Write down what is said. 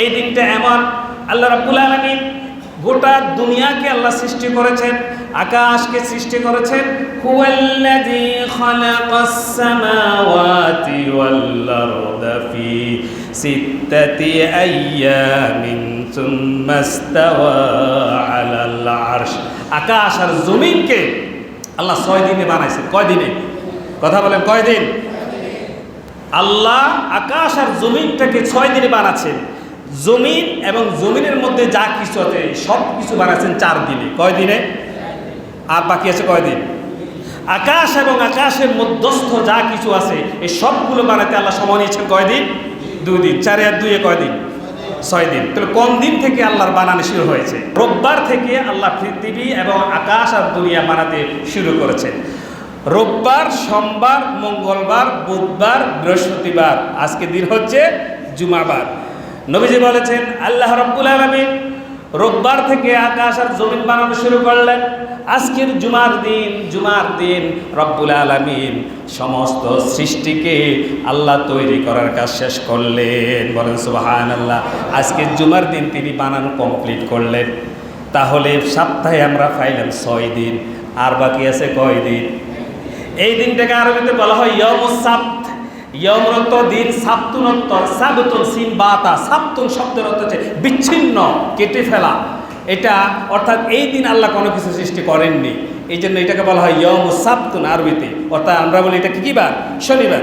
এই দিনটা এমন। আল্লাহ রাব্বুল আলামিন গোটা দুনিয়াকে আল্লাহ সৃষ্টি করেছেন, আকাশকে সৃষ্টি করেছেন। হুয়াল্লাযী খালাকাস সামাওয়াতি ওয়াল আরদা ফি সিত্তাতি আইয়ামিন সুম্মা ইস্তাওয়া আলাল আরশ। আকাশ আর জমিনকে আল্লাহ ছয় দিনে বানাইছেন। কয় দিনে? কথা বলেন, কয় দিন? আল্লাহ আকাশ আর জমিনটাকে ছয় দিনে বানাচ্ছেন। জমিন এবং জমিনের মধ্যে যা কিছু আছে, সব কিছু বানাচ্ছেন চার দিনে। কয় দিনে? আর বাকি আছে কয় দিন? আকাশ এবং আকাশের মধ্যস্থ যা কিছু আছে, এই সবগুলো বানাতে আল্লাহ সময় নিয়েছেন কয়দিন দুই দিন। চারে আর দুইয়ে কয়দিন ছয় দিন। তাহলে কোন দিন থেকে আল্লাহর বানানো শুরু হয়েছে? রোববার থেকে আল্লাহ পৃথিবী এবং আকাশ আর দুনিয়া বানাতে শুরু করেছেন। রোববার, সোমবার, মঙ্গলবার, বুধবার, বৃহস্পতিবার। আজকে দিন হচ্ছে জুমাবার। নবীজি বলেছেন, আল্লাহ রব্বুল আলমিন রোববার থেকে আকাশ আর জমিন বানানো শুরু করলেন। আজকের জুমার দিন জুমার দিন রব্বুল আলমিন সমস্ত সৃষ্টিকে আল্লাহ তৈরি করার কাজ শেষ করলেন। বলেন সুবাহান আল্লাহ আজকের জুমার দিন তিনি বানানো কমপ্লিট করলেন। তাহলে সপ্তাহে আমরা পাইলাম ছয় দিন, আর বাকি আছে কয় দিন? এই দিনটাকে আরবিতে বলা হয় ইয়মুসাপ্ত ইয়মরত দিন সাপ্তুনোত্তর সাবতুন সিন বাতা সাপ্তুন শব্দের অর্থ হচ্ছে বিচ্ছিন্ন, কেটে ফেলা। এটা অর্থাৎ এই দিন আল্লাহ কোনো কিছু সৃষ্টি করেননি। এই জন্য এটাকে বলা হয় ইয়ম সাপ্তুন আরবিতে। অর্থাৎ আমরা বলি এটা কি বার? শনিবার।